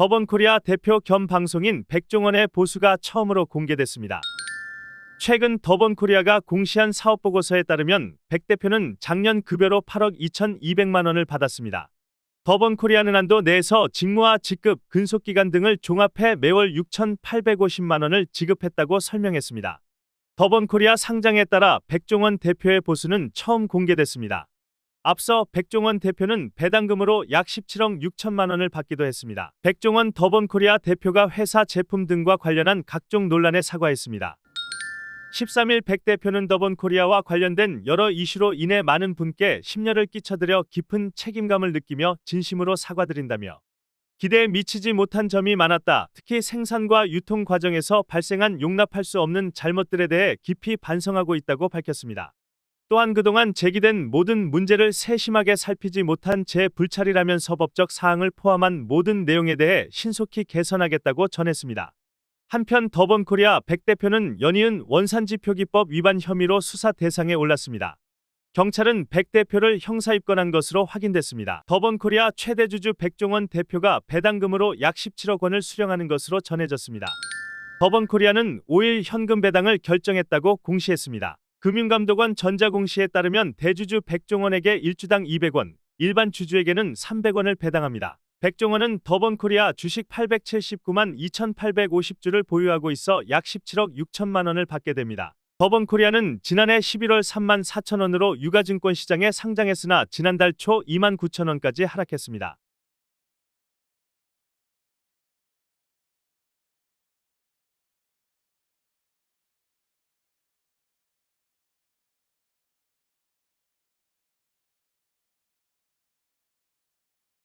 더번코리아 대표 겸 방송인 백종원의 보수가 처음으로 공개됐습니다. 최근 더번코리아가 공시한 사업보고서에 따르면 백 대표는 작년 급여로 8억 2,200만 원을 받았습니다. 더번코리아는 한도 내에서 직무와 직급, 근속기간 등을 종합해 매월 6,850만 원을 지급했다고 설명했습니다. 더번코리아 상장에 따라 백종원 대표의 보수는 처음 공개됐습니다. 앞서 백종원 대표는 배당금으로 약 17억 6천만 원을 받기도 했습니다. 백종원 더번코리아 대표가 회사 제품 등과 관련한 각종 논란에 사과했습니다. 13일 백 대표는 더번코리아와 관련된 여러 이슈로 인해 많은 분께 심려를 끼쳐드려 깊은 책임감을 느끼며 진심으로 사과드린다며 기대에 미치지 못한 점이 많았다. 특히 생산과 유통 과정에서 발생한 용납할 수 없는 잘못들에 대해 깊이 반성하고 있다고 밝혔습니다. 또한 그동안 제기된 모든 문제를 세심하게 살피지 못한 제 불찰이라면서 법적 사항을 포함한 모든 내용에 대해 신속히 개선하겠다고 전했습니다. 한편 더번코리아 백 대표는 연이은 원산지 표기법 위반 혐의로 수사 대상에 올랐습니다. 경찰은 백 대표를 형사 입건한 것으로 확인됐습니다. 더번코리아 최대 주주 백종원 대표가 배당금으로 약 17억 원을 수령하는 것으로 전해졌습니다. 더번코리아는 5일 현금 배당을 결정했다고 공시했습니다. 금융감독원 전자공시에 따르면 대주주 백종원에게 1주당 200원, 일반 주주에게는 300원을 배당합니다. 백종원은 더번코리아 주식 879만 2,850주를 보유하고 있어 약 17억 6천만 원을 받게 됩니다. 더번코리아는 지난해 11월 3만 4천 원으로 유가증권 시장에 상장했으나 지난달 초 2만 9천 원까지 하락했습니다.